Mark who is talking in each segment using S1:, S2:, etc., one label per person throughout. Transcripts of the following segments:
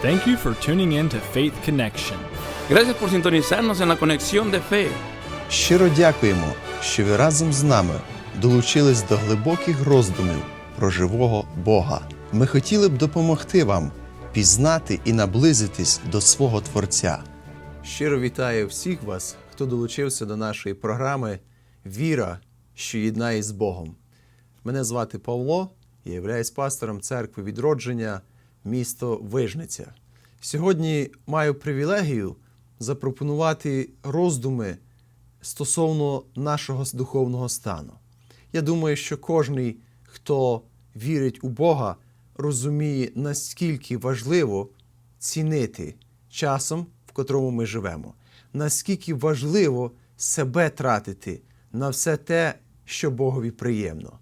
S1: Thank you for tuning in to Faith Connection.
S2: Gracias por sintonizarnos en la conexión de fe.
S3: Щиро дякуємо, що ви разом з нами долучились до глибоких роздумів про живого Бога. Ми хотіли б допомогти вам пізнати і наблизитись до свого Творця. Щиро вітаю всіх вас, хто долучився до нашої програми Віра, що єднає з Богом. Мене звати Павло, я являюсь пастором церкви відродження, місто Вижниця. Сьогодні маю привілегію запропонувати роздуми стосовно нашого духовного стану. Я думаю, що кожен, хто вірить у Бога, розуміє, наскільки важливо цінити часом, в котрому ми живемо, наскільки важливо себе тратити на все те, що Богові приємно.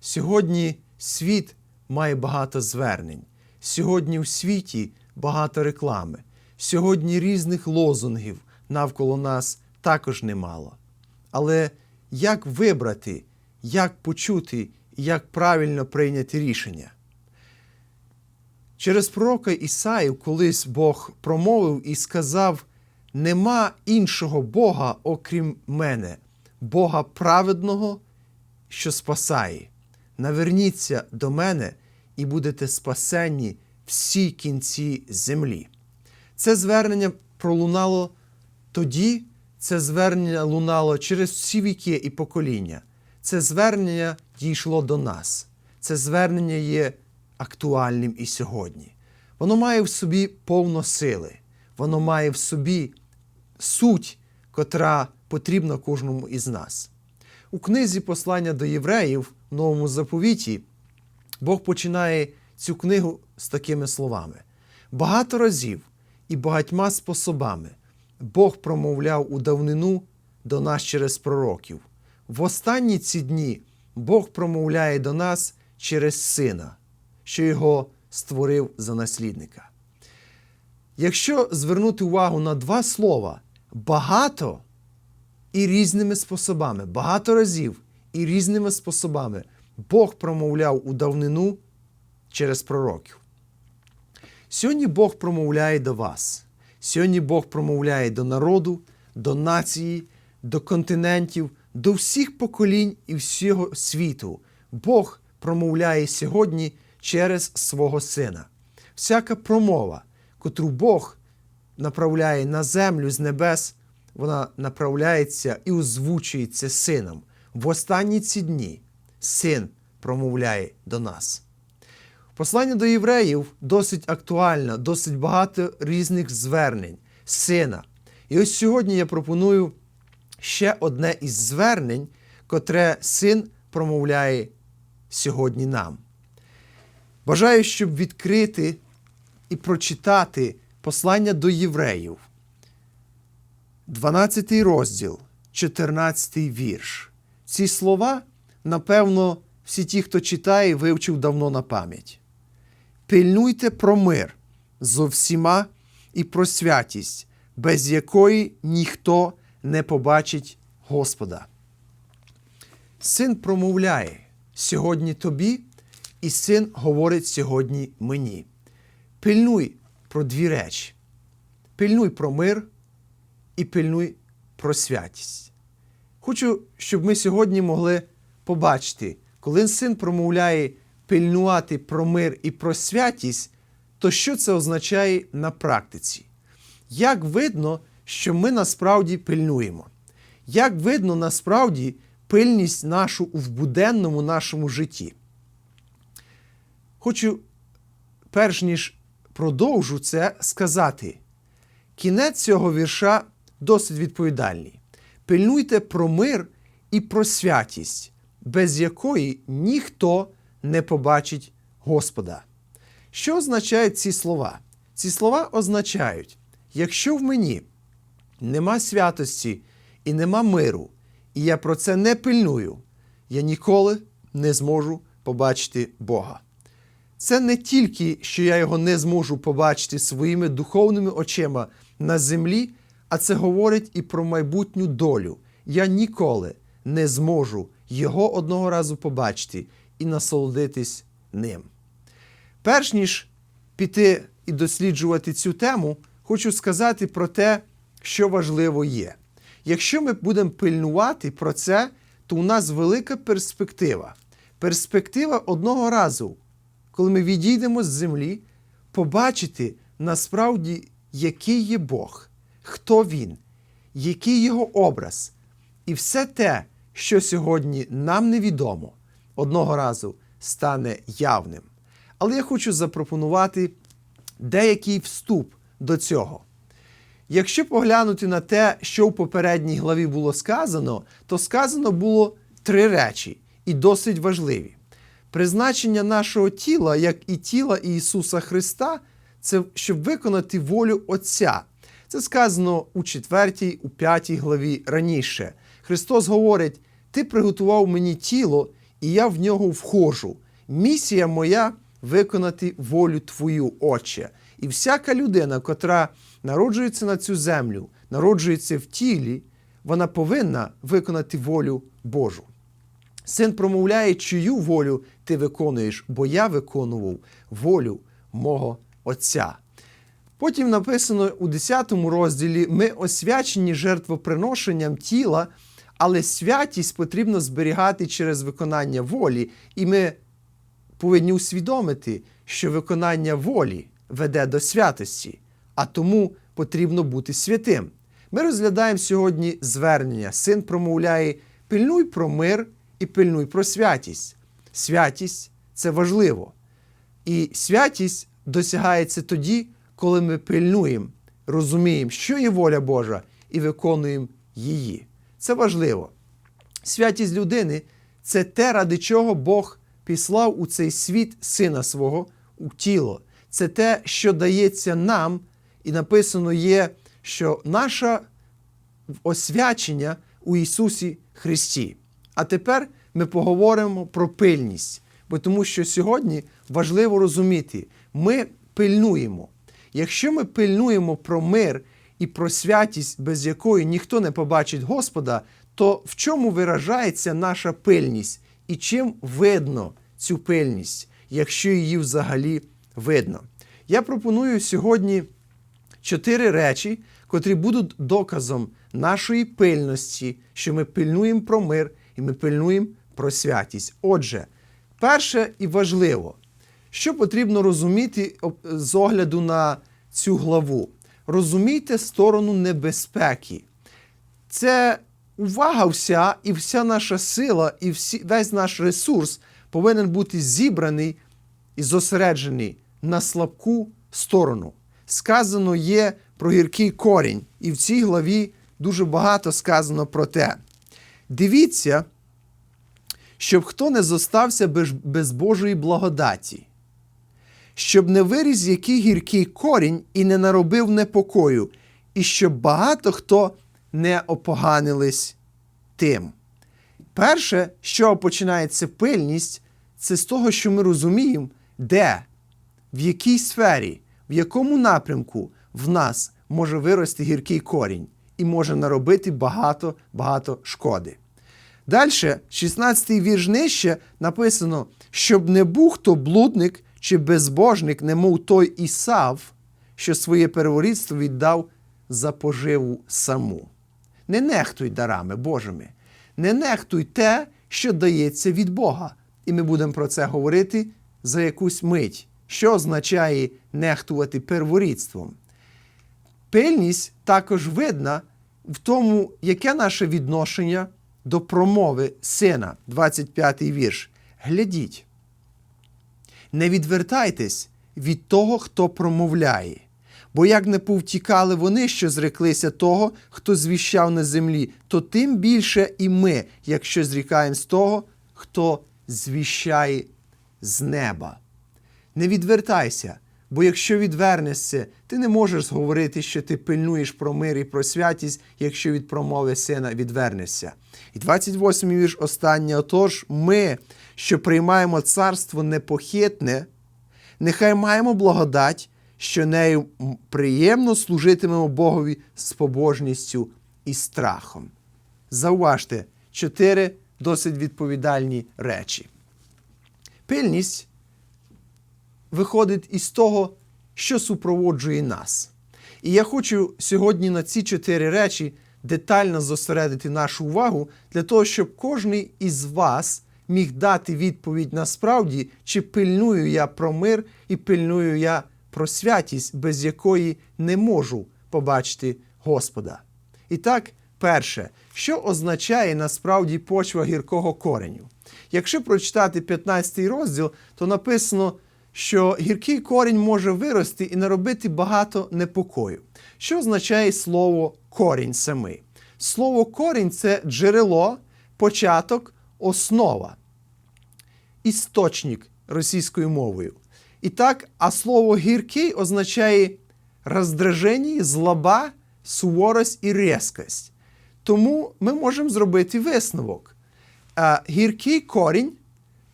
S3: Сьогодні світ має багато звернень. Сьогодні в світі багато реклами. Сьогодні різних лозунгів навколо нас також немало. Але як вибрати, як почути і як правильно прийняти рішення? Через пророка Ісаїв колись Бог промовив і сказав: Нема іншого Бога, окрім мене, Бога праведного, що спасає. Наверніться до мене і будете спасенні всі кінці землі. Це звернення пролунало тоді, це звернення лунало через всі віки і покоління. Це звернення дійшло до нас. Це звернення є актуальним і сьогодні. Воно має в собі повно сили, воно має в собі суть, котра потрібна кожному із нас. У книзі Послання до євреїв в Новому заповіті Бог починає цю книгу з такими словами: багато разів і багатьма способами Бог промовляв у давнину до нас через пророків. В останні ці дні Бог промовляє до нас через Сина, що його створив за наслідника. Якщо звернути увагу на два слова багато і різними способами, багато разів і різними способами Бог промовляв у давнину через пророків. Сьогодні Бог промовляє до вас. Сьогодні Бог промовляє до народу, до нації, до континентів, до всіх поколінь і всього світу. Бог промовляє сьогодні через свого Сина. Всяка промова, котру Бог направляє на землю з небес, вона направляється і озвучується Сином. В останні ці дні Син промовляє до нас. Послання до євреїв досить актуальне, досить багато різних звернень сина. І ось сьогодні я пропоную ще одне із звернень, котре син промовляє сьогодні нам. Бажаю, щоб відкрити і прочитати послання до євреїв, 12 розділ, 14 вірш. Ці слова, напевно, всі ті, хто читає, вивчив давно на пам'ять. Пильнуйте про мир зо всіма і про святість, без якої ніхто не побачить Господа. Син промовляє сьогодні тобі, і син говорить сьогодні мені. Пильнуй про дві речі: пильнуй про мир і пильнуй про святість. Хочу, щоб ми сьогодні могли побачити, коли син промовляє пильнувати про мир і про святість, то що це означає на практиці? Як видно, що ми насправді пильнуємо? Як видно насправді пильність нашу в буденному нашому житті? Хочу, перш ніж продовжу це сказати, кінець цього вірша досить відповідальний. Пильнуйте про мир і про святість, без якої ніхто не побачить Господа. Що означають ці слова? Ці слова означають, якщо в мені нема святості і нема миру, і я про це не пильную, я ніколи не зможу побачити Бога. Це не тільки, що я його не зможу побачити своїми духовними очима на землі, а це говорить і про майбутню долю. Я ніколи не зможу його одного разу побачити і насолодитись ним. Перш ніж піти і досліджувати цю тему, хочу сказати про те, що важливо є. Якщо ми будемо пильнувати про це, то у нас велика перспектива. Перспектива одного разу, коли ми відійдемо з землі, побачити насправді, який є Бог, хто Він, який його образ. І все те, що сьогодні нам невідомо, одного разу стане явним. Але я хочу запропонувати деякий вступ до цього. Якщо поглянути на те, що в попередній главі було сказано, то сказано було три речі і досить важливі. Призначення нашого тіла, як і тіла Ісуса Христа, це щоб виконати волю Отця. Це сказано у 4, у 5 главі раніше. Христос говорить: Ти приготував мені тіло, і я в нього вхожу. Місія моя виконати волю Твою, Отче. І всяка людина, котра народжується на цю землю, народжується в тілі, вона повинна виконати волю Божу. Син промовляє, чию волю ти виконуєш, бо я виконував волю мого Отця. Потім написано у 10 розділі: ми освячені жертвоприношенням тіла, але святість потрібно зберігати через виконання волі, і ми повинні усвідомити, що виконання волі веде до святості, а тому потрібно бути святим. Ми розглядаємо сьогодні звернення. Син промовляє: пильнуй про мир і пильнуй про святість. Святість це важливо. І святість досягається тоді, коли ми пильнуємо, розуміємо, що є воля Божа, і виконуємо її. Це важливо. Святість людини це те, ради чого Бог післав у цей світ сина свого у тіло. Це те, що дається нам, і написано є, що наше освячення у Ісусі Христі. А тепер ми поговоримо про пильність, бо тому що сьогодні важливо розуміти, ми пильнуємо. Якщо ми пильнуємо про мир і про святість, без якої ніхто не побачить Господа, то в чому виражається наша пильність і чим видно цю пильність, якщо її взагалі видно? Я пропоную сьогодні чотири речі, котрі будуть доказом нашої пильності, що ми пильнуємо про мир і ми пильнуємо про святість. Отже, перше і важливо, що потрібно розуміти з огляду на цю главу. Розумійте сторону небезпеки. Це увага вся і вся наша сила, і всі, весь наш ресурс повинен бути зібраний і зосереджений на слабку сторону. Сказано є про гіркий корінь, і в цій главі дуже багато сказано про те. Дивіться, щоб хто не зостався без, Божої благодаті, щоб не виріс який гіркий корінь і не наробив непокою, і щоб багато хто не опоганились тим. Перше, що починається пильність, це з того, що ми розуміємо, де, в якій сфері, в якому напрямку в нас може вирости гіркий корінь і може наробити багато-багато шкоди. Далі, 16-й вірш нижче написано, щоб не був хто блудник чи безбожник, немов той Ісав, що своє перворідство віддав за поживу саму. Не нехтуй дарами Божими, не нехтуй те, що дається від Бога. І ми будемо про це говорити за якусь мить, що означає нехтувати перворідством. Пильність також видна в тому, яке наше відношення до промови сина, 25 й вірш. Глядіть. Не відвертайтесь від того, хто промовляє. Бо як не повтікали вони, що зреклися того, хто звіщав на землі, то тим більше і ми, якщо зрікаємось того, хто звіщає з неба. Не відвертайся, бо якщо відвернешся, ти не можеш говорити, що ти пильнуєш про мир і про святість, якщо від промови сина відвернешся. І 28 вірш останнє. Отож, ми, що приймаємо царство непохитне, нехай маємо благодать, що нею приємно служитимемо Богові з побожністю і страхом. Зауважте чотири досить відповідальні речі. Пильність виходить із того, що супроводжує нас. І я хочу сьогодні на ці чотири речі детально зосередити нашу увагу для того, щоб кожен із вас міг дати відповідь насправді, чи пильную я про мир і пильную я про святість, без якої не можу побачити Господа. І так, перше, що означає насправді почва гіркого кореню? Якщо прочитати 15 розділ, то написано, що гіркий корінь може вирости і наробити багато непокою. Що означає слово корінь самий? Слово корінь це джерело, початок, основа, істочник російською мовою. І так, а слово гіркий означає роздраження, злоба, суворость і різкость. Тому ми можемо зробити висновок. Гіркий корінь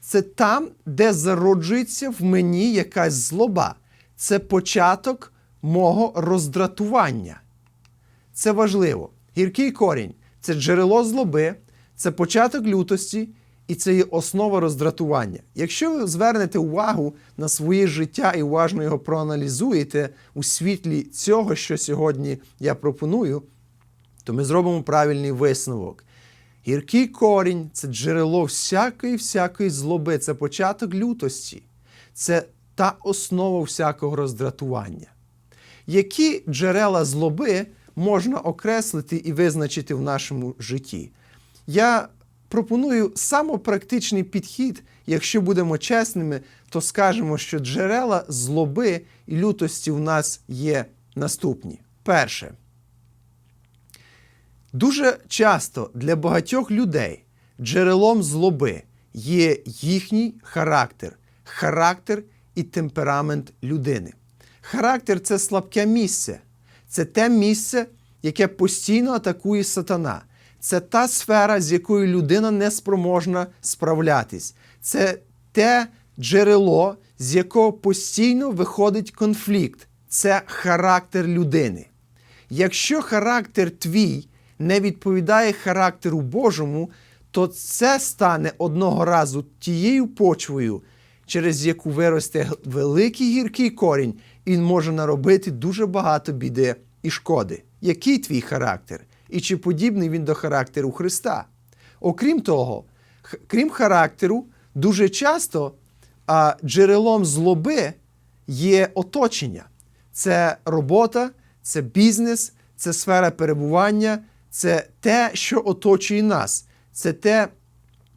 S3: це там, де зароджується в мені якась злоба. Це початок мого роздратування. Це важливо. Гіркий корінь це джерело злоби, це початок лютості і це є основа роздратування. Якщо ви звернете увагу на своє життя і уважно його проаналізуєте у світлі цього, що сьогодні я пропоную, то ми зробимо правильний висновок. Гіркий корінь це джерело всякої всякої злоби, це початок лютості, це та основа всякого роздратування. Які джерела злоби можна окреслити і визначити в нашому житті? Я пропоную самопрактичний підхід, якщо будемо чесними, то скажемо, що джерела злоби і лютості в нас є наступні. Перше. Дуже часто для багатьох людей джерелом злоби є їхній характер, характер і темперамент людини. Характер це слабке місце, це те місце, яке постійно атакує сатана. Це та сфера, з якою людина не спроможна справлятись. Це те джерело, з якого постійно виходить конфлікт. Це характер людини. Якщо характер твій не відповідає характеру Божому, то це стане одного разу тією почвою, через яку виросте великий гіркий корінь, і він може наробити дуже багато біди і шкоди. Який твій характер? І чи подібний він до характеру Христа? Окрім того, крім характеру, дуже часто а, джерелом злоби є оточення. Це робота, це бізнес, це сфера перебування, це те, що оточує нас, це те,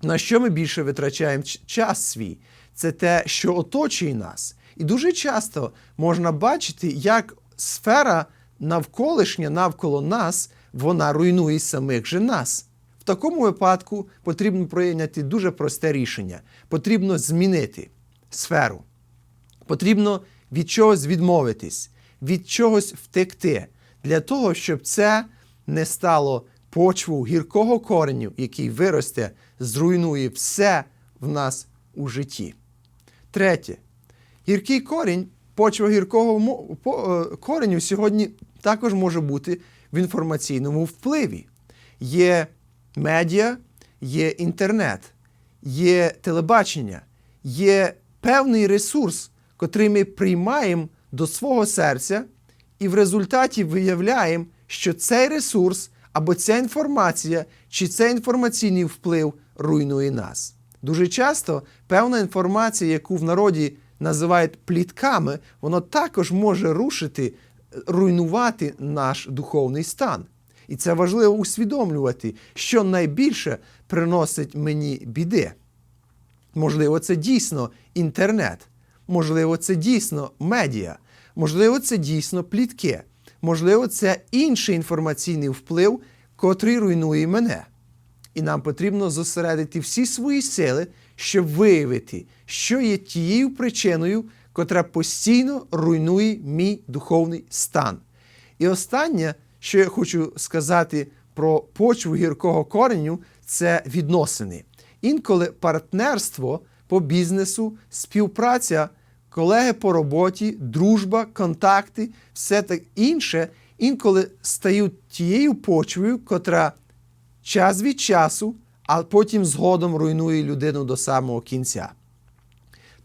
S3: на що ми більше витрачаємо час свій, це те, що оточує нас. І дуже часто можна бачити, як сфера навколишня навколо нас, вона руйнує самих же нас. В такому випадку потрібно прийняти дуже просте рішення. Потрібно змінити сферу. Потрібно від чогось відмовитись, від чогось втекти, для того, щоб це не стало почву гіркого кореню, який виросте, зруйнує все в нас у житті. Третє. Гіркий корінь, почва гіркого е, кореню сьогодні також може бути в інформаційному впливі. Є медіа, є інтернет, є телебачення, є певний ресурс, котрий ми приймаємо до свого серця, і в результаті виявляємо, що цей ресурс або ця інформація чи цей інформаційний вплив руйнує нас. Дуже часто певна інформація, яку в народі називають плітками, вона також може рушити, руйнувати наш духовний стан. І це важливо усвідомлювати, що найбільше приносить мені біди. Можливо, це дійсно інтернет, можливо, це дійсно медіа, можливо, це дійсно плітки, можливо, це інший інформаційний вплив, котрий руйнує мене. І нам потрібно зосередити всі свої сили, щоб виявити, що є тією причиною, котра постійно руйнує мій духовний стан. І останнє, що я хочу сказати про почву гіркого кореню, це відносини. Інколи партнерство по бізнесу, співпраця, колеги по роботі, дружба, контакти, все так інше інколи стають тією почвою, котра час від часу, а потім згодом руйнує людину до самого кінця.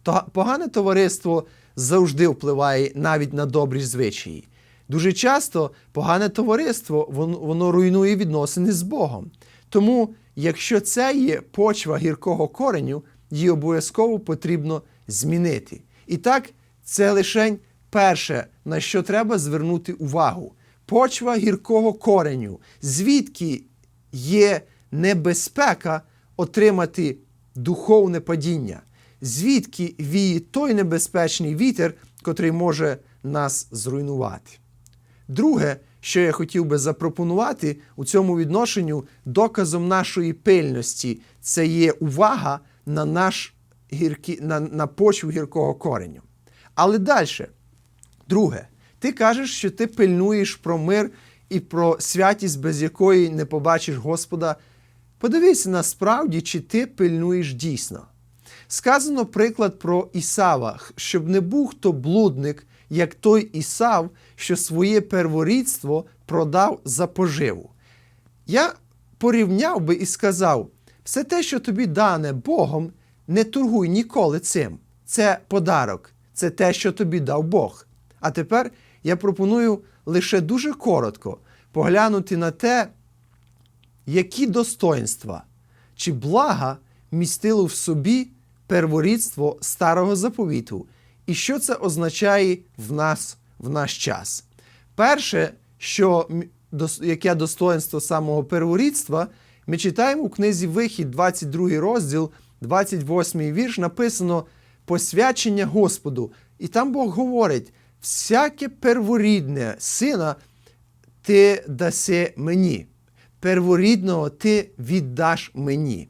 S3: То погане товариство завжди впливає навіть на добрі звичаї. Дуже часто погане товариство воно, воно руйнує відносини з Богом. Тому, якщо це є почва гіркого кореню, її обов'язково потрібно змінити. І так, це лише перше, на що треба звернути увагу. Почва гіркого кореню, звідки є небезпека отримати духовне падіння, звідки віє той небезпечний вітер, котрий може нас зруйнувати. Друге, що я хотів би запропонувати у цьому відношенню доказом нашої пильності, це є увага на наш гіркі, на, на почву гіркого кореню. Але далі, друге, ти кажеш, що ти пильнуєш про мир і про святість, без якої не побачиш Господа. Подивися насправді, чи ти пильнуєш дійсно. Сказано приклад про Ісава, щоб не був хто блудник, як той Ісав, що своє перворідство продав за поживу. Я порівняв би і сказав: все те, що тобі дане Богом, не торгуй ніколи цим. Це подарок, це те, що тобі дав Бог. А тепер я пропоную лише дуже коротко поглянути на те, які достоинства чи блага містило в собі перворідство старого заповіту, і що це означає в нас в наш час. Перше, що, яке достоинство самого перворідства, ми читаємо у книзі Вихід, 22 розділ, 28 вірш, написано посвячення Господу. І там Бог говорить: всяке перворідне сина ти даси мені. Перворідного ти віддаш мені.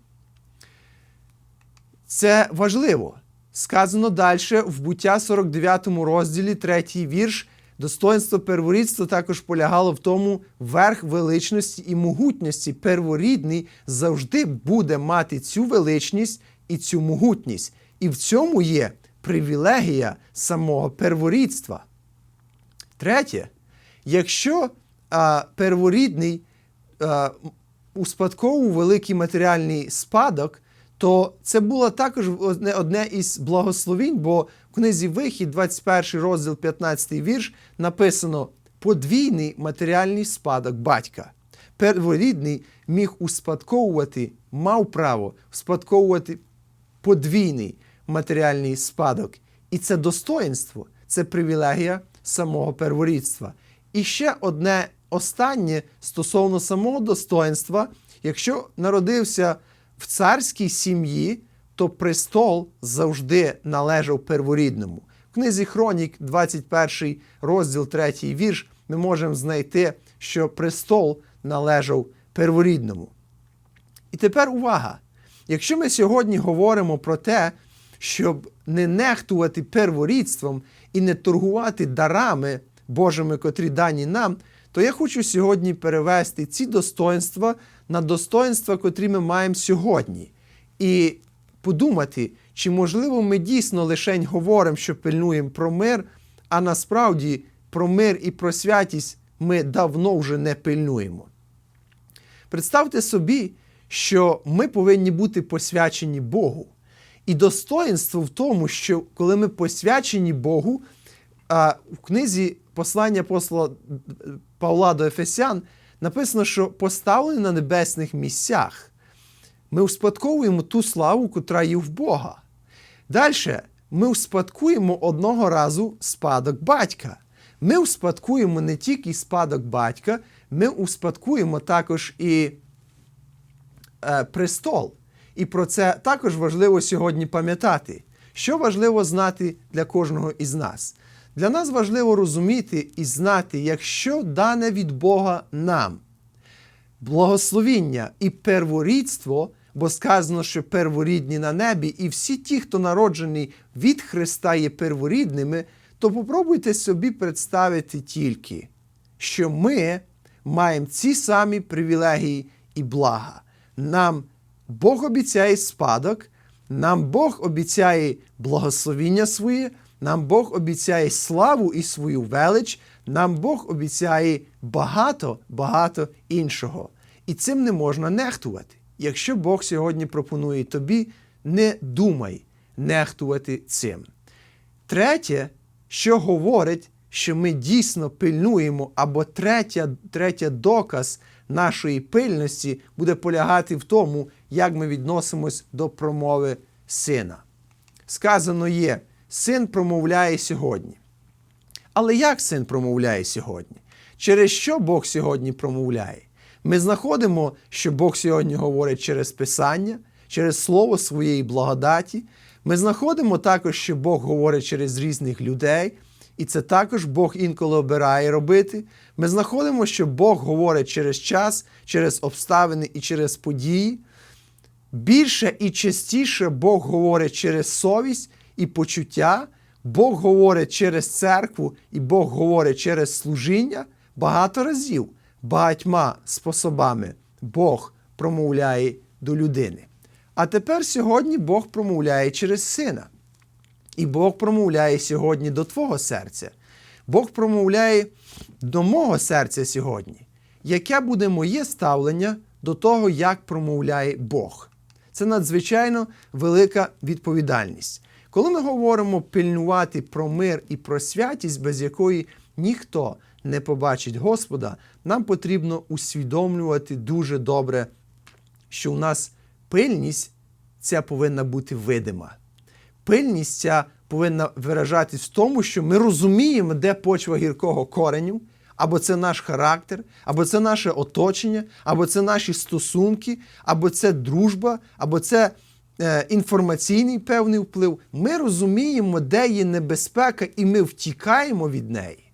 S3: Це важливо. Сказано далі в буття 49 розділі, 3 вірш. Достоинство перворідства також полягало в тому верх величності і могутності. Перворідний завжди буде мати цю величність і цю могутність. І в цьому є привілегія самого перворідства. Третє, якщо а, перворідний а, успадковував великий матеріальний спадок, то це було також одне, одне із благословінь, бо в книзі Вихід, 21 розділ, 15 вірш, написано подвійний матеріальний спадок батька. Перворідний міг успадковувати, мав право успадковувати подвійний матеріальний спадок. І це достоїнство, це привілегія самого перворідства. І ще одне останнє стосовно самого достоїнства, якщо народився в царській сім'ї, то престол завжди належав перворідному. В книзі Хронік, 21 розділ, 3 вірш, ми можемо знайти, що престол належав перворідному. І тепер увага! Якщо ми сьогодні говоримо про те, щоб не нехтувати перворідством і не торгувати дарами Божими, котрі дані нам, то я хочу сьогодні перевести ці достоинства на достоинства, котрі ми маємо сьогодні, і подумати, чи можливо ми дійсно лише говоримо, що пильнуємо про мир, а насправді про мир і про святість ми давно вже не пильнуємо. Представте собі, що ми повинні бути посвячені Богу. І достоїнство в тому, що коли ми посвячені Богу, в книзі послання апостола Павла до Ефесян написано, що поставлені на небесних місцях. Ми успадковуємо ту славу, котра є в Бога. Далі ми успадкуємо одного разу спадок батька. Ми успадкуємо не тільки спадок батька, ми успадкуємо також і е, престол. І про це також важливо сьогодні пам'ятати. Що важливо знати для кожного із нас? Для нас важливо розуміти і знати, якщо дане від Бога нам благословіння і перворідство, бо сказано, що перворідні на небі, і всі ті, хто народжений від Христа, є перворідними, то попробуйте собі представити тільки, що ми маємо ці самі привілегії і блага. Нам Бог обіцяє спадок, нам Бог обіцяє благословіння своє, нам Бог обіцяє славу і свою велич, нам Бог обіцяє багато, багато іншого. І цим не можна нехтувати. Якщо Бог сьогодні пропонує тобі, не думай нехтувати цим. Третє, що говорить, що ми дійсно пильнуємо, або третя, третя доказ нашої пильності буде полягати в тому, як ми відносимось до промови сина. Сказано є, син промовляє сьогодні. Але як син промовляє сьогодні? Через що Бог сьогодні промовляє? Ми знаходимо, що Бог сьогодні говорить через Писання, через Слово своєї благодаті. Ми знаходимо також, що Бог говорить через різних людей, і це також Бог інколи обирає робити. Ми знаходимо, що Бог говорить через час, через обставини і через події. Більше і частіше Бог говорить через совість і почуття, Бог говорить через церкву і Бог говорить через служіння багато разів, багатьма способами Бог промовляє до людини. А тепер сьогодні Бог промовляє через сина. І Бог промовляє сьогодні до твого серця. Бог промовляє до мого серця сьогодні. Яке буде моє ставлення до того, як промовляє Бог? Це надзвичайно велика відповідальність. Коли ми говоримо пильнувати про мир і про святість, без якої ніхто не побачить Господа, нам потрібно усвідомлювати дуже добре, що у нас пильність ця повинна бути видима. Пильність ця повинна виражатись в тому, що ми розуміємо, де почва гіркого кореню, або це наш характер, або це наше оточення, або це наші стосунки, або це дружба, або це е, інформаційний певний вплив. Ми розуміємо, де є небезпека, і ми втікаємо від неї.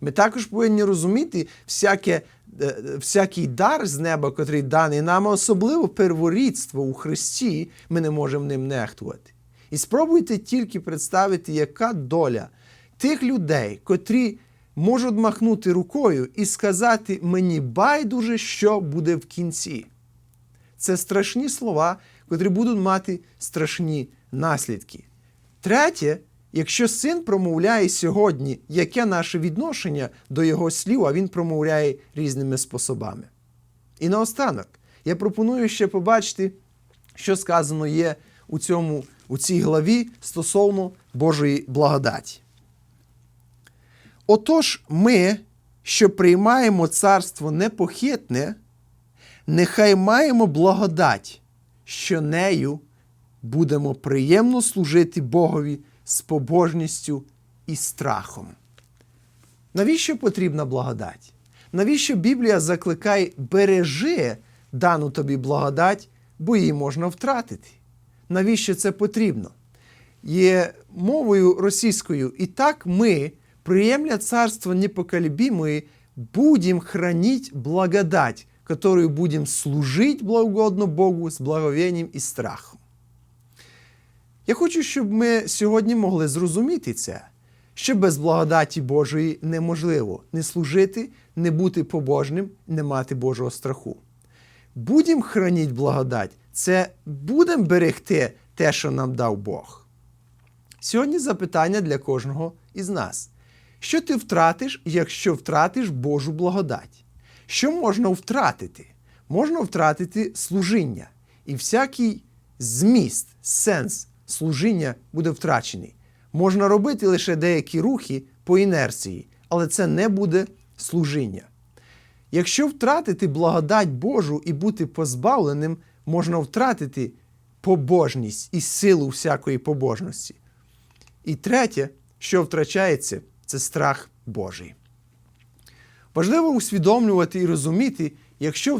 S3: Ми також повинні розуміти всяке, е, всякий дар з неба, котрий даний нам, особливо перворідство у Христі, ми не можемо ним нехтувати. І спробуйте тільки представити, яка доля тих людей, котрі можуть махнути рукою і сказати мені байдуже, що буде в кінці. Це страшні слова, котрі будуть мати страшні наслідки. Третє, якщо син промовляє сьогодні, яке наше відношення до його слів, а він промовляє різними способами. І наостанок, я пропоную ще побачити, що сказано є у, цьому, у цій главі стосовно Божої благодаті. Отож, ми, що приймаємо царство непохитне, нехай маємо благодать, що нею будемо приємно служити Богові з побожністю і страхом. Навіщо потрібна благодать? Навіщо Біблія закликає бережи дану тобі благодать, бо її можна втратити? Навіщо це потрібно? Є мовою російською, і так ми, приемля царство непоколебимое, будем хранить благодать, которую будем служить благогодно Богу з благовінням і страхом. Я хочу, щоб ми сьогодні могли зрозуміти це, що без благодаті Божої неможливо не служити, не бути побожним, не мати Божого страху. Будем храніть благодать, це будемо берегти те, що нам дав Бог. Сьогодні запитання для кожного із нас. Що ти втратиш, якщо втратиш Божу благодать? Що можна втратити? Можна втратити служіння. І всякий зміст, сенс служіння буде втрачений. Можна робити лише деякі рухи по інерції, але це не буде служіння. Якщо втратити благодать Божу і бути позбавленим, можна втратити побожність і силу всякої побожності. І третє, що втрачається, це страх Божий. Важливо усвідомлювати і розуміти, якщо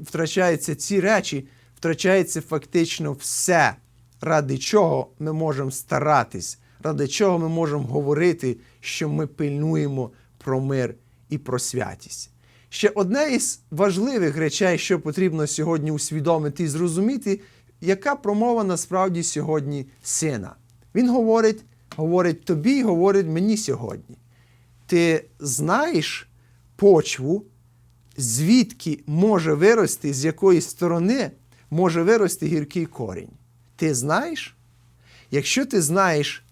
S3: втрачаються ці речі, втрачається фактично все, ради чого ми можемо старатись, ради чого ми можемо говорити, що ми пильнуємо про мир і про святість. Ще одне із важливих речей, що потрібно сьогодні усвідомити і зрозуміти, яка промова насправді сьогодні сина. Він говорить, говорить тобі говорить мені сьогодні. Ти знаєш почву, звідки може вирости, з якої сторони може вирости гіркий корінь. Ти знаєш? Якщо ти знаєш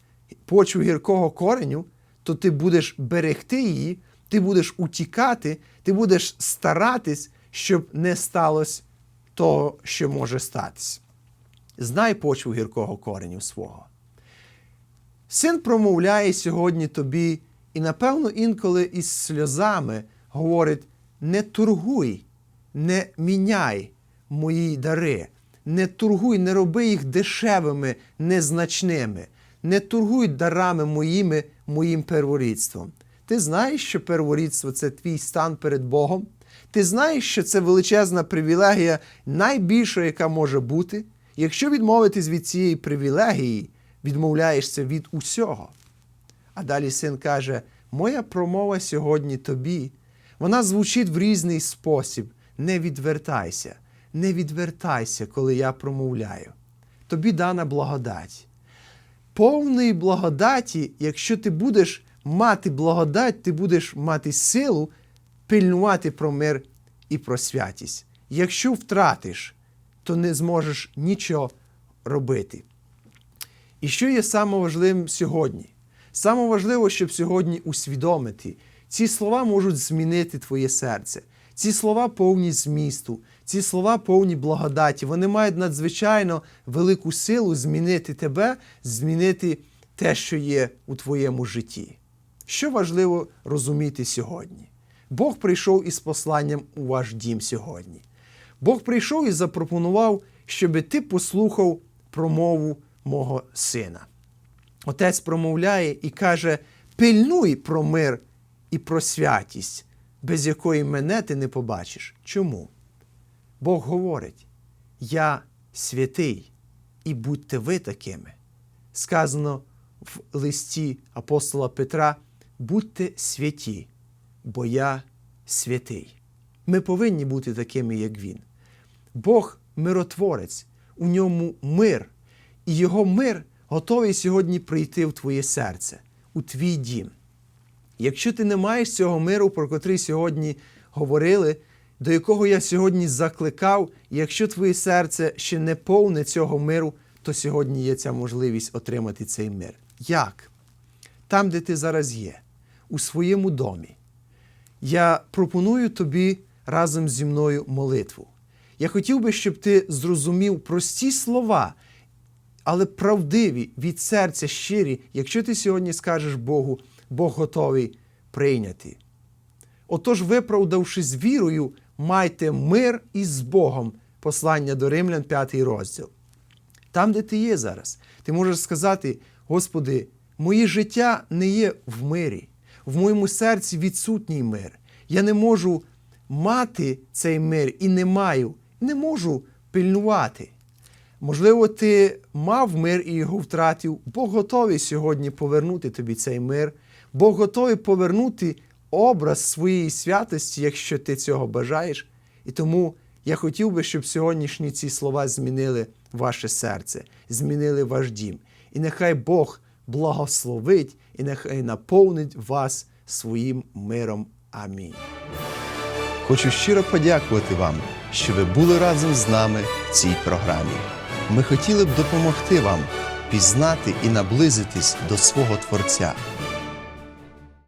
S3: почву гіркого кореню, то ти будеш берегти її, ти будеш утікати, ти будеш старатись, щоб не сталося того, що може статись. Знай почву гіркого кореню свого. Син промовляє сьогодні тобі, і, напевно, інколи із сльозами говорить: не тургуй, не міняй мої дари, не тургуй, не роби їх дешевими, незначними, не тургуй дарами моїми, моїм перворідством. Ти знаєш, що перворідство це твій стан перед Богом? Ти знаєш, що це величезна привілегія, найбільша, яка може бути. Якщо відмовитись від цієї привілегії, відмовляєшся від усього. А далі син каже: Моя промова сьогодні тобі. Вона звучить в різний спосіб. Не відвертайся, не відвертайся, коли я промовляю. Тобі дана благодать. Повної благодаті, якщо ти будеш мати благодать, ти будеш мати силу пильнувати про мир і про святість. Якщо втратиш, то не зможеш нічого робити. І що є саме сьогодні? Саме важливо, щоб сьогодні усвідомити, ці слова можуть змінити твоє серце. Ці слова повні змісту, ці слова повні благодаті. Вони мають надзвичайно велику силу змінити тебе, змінити те, що є у твоєму житті. Що важливо розуміти сьогодні? Бог прийшов із посланням у ваш дім сьогодні. Бог прийшов і запропонував, щоб ти послухав промову мого сина. Отець промовляє і каже: пильнуй про мир і про святість, без якої мене ти не побачиш. Чому? Бог говорить: Я святий, і будьте ви такими. Сказано в листі апостола Петра: будьте святі, бо я святий. Ми повинні бути такими, як він. Бог миротворець, у ньому мир, і його мир готовий сьогодні прийти в твоє серце, у твій дім. Якщо ти не маєш цього миру, про котрий сьогодні говорили, до якого я сьогодні закликав, якщо твоє серце ще не повне цього миру, то сьогодні є ця можливість отримати цей мир. Як? Там, де ти зараз є, у своєму домі. Я пропоную тобі разом зі мною молитву. Я хотів би, щоб ти зрозумів прості слова, але правдиві від серця щирі, якщо ти сьогодні скажеш Богу, Бог готовий прийняти. Отож, виправдавшись вірою, майте мир із Богом. Послання до Римлян, 5 розділ. Там, де ти є зараз, ти можеш сказати: Господи, моє життя не є в мирі, в моєму серці відсутній мир. Я не можу мати цей мир і не маю, не можу пильнувати. Можливо, ти мав мир і його втратив. Бог готовий сьогодні повернути тобі цей мир. Бог готовий повернути образ своєї святості, якщо ти цього бажаєш. І тому я хотів би, щоб сьогоднішні ці слова змінили ваше серце, змінили ваш дім. І нехай Бог благословить і нехай наповнить вас своїм миром. Амінь.
S4: Хочу щиро подякувати вам, що ви були разом з нами в цій програмі. Ми хотіли б допомогти вам пізнати і наблизитись до свого Творця.